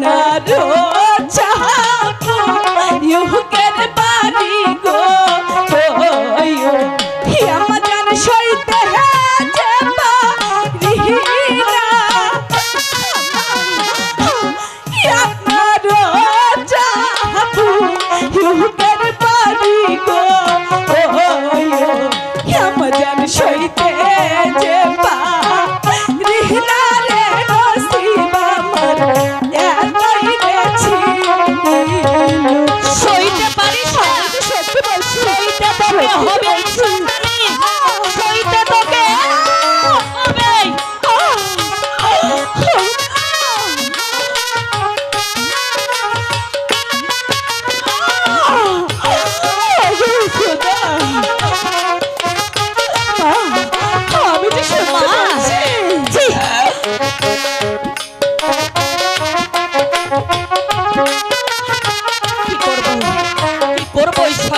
আপনারও চাকু ইহুকের বাড়ি গো আমার জান সইতে হ্যাঁ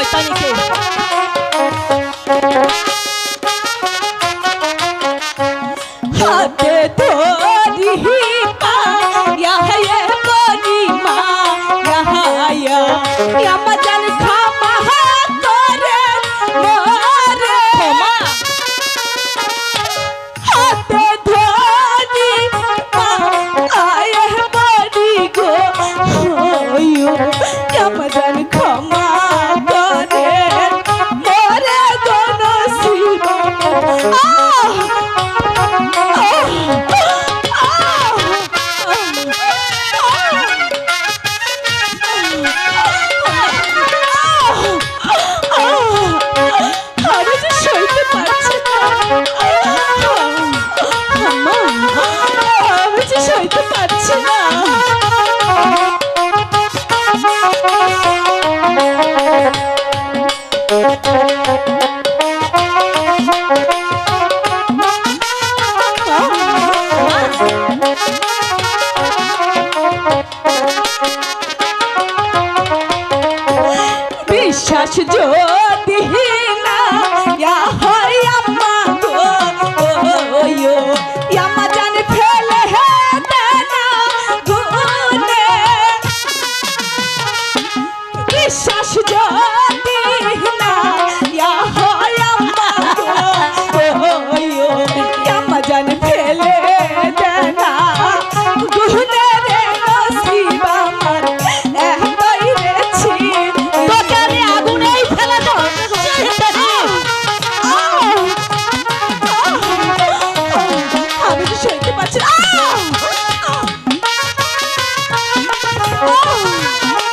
I'm by Sunny King. বিশ্বাস যদি না Woo!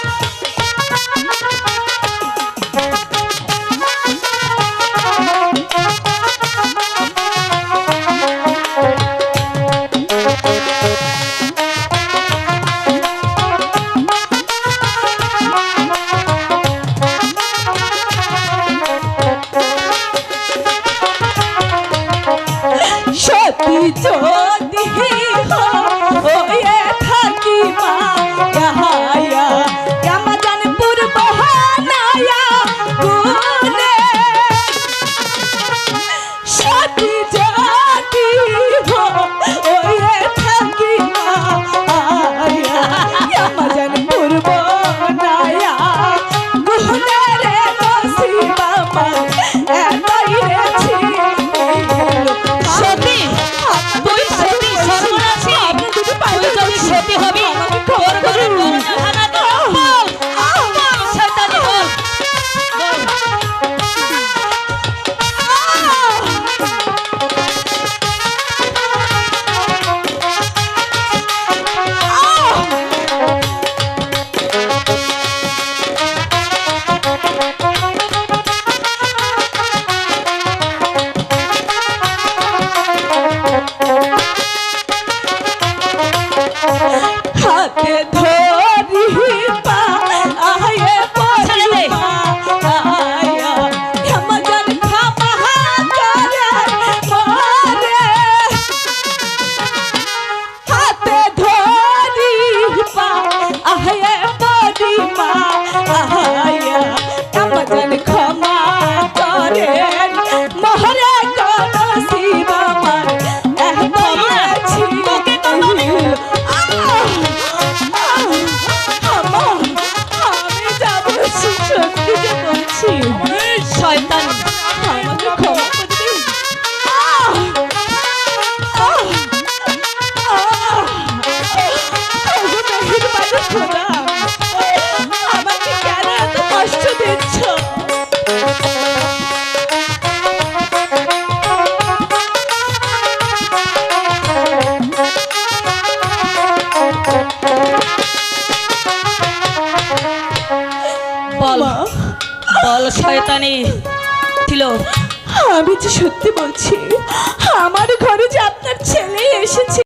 হাতে ধরি শয়তানি। ছিল। আমি যে সত্যি বলছি আমার ঘরে যে আপনার ছেলে এসেছে।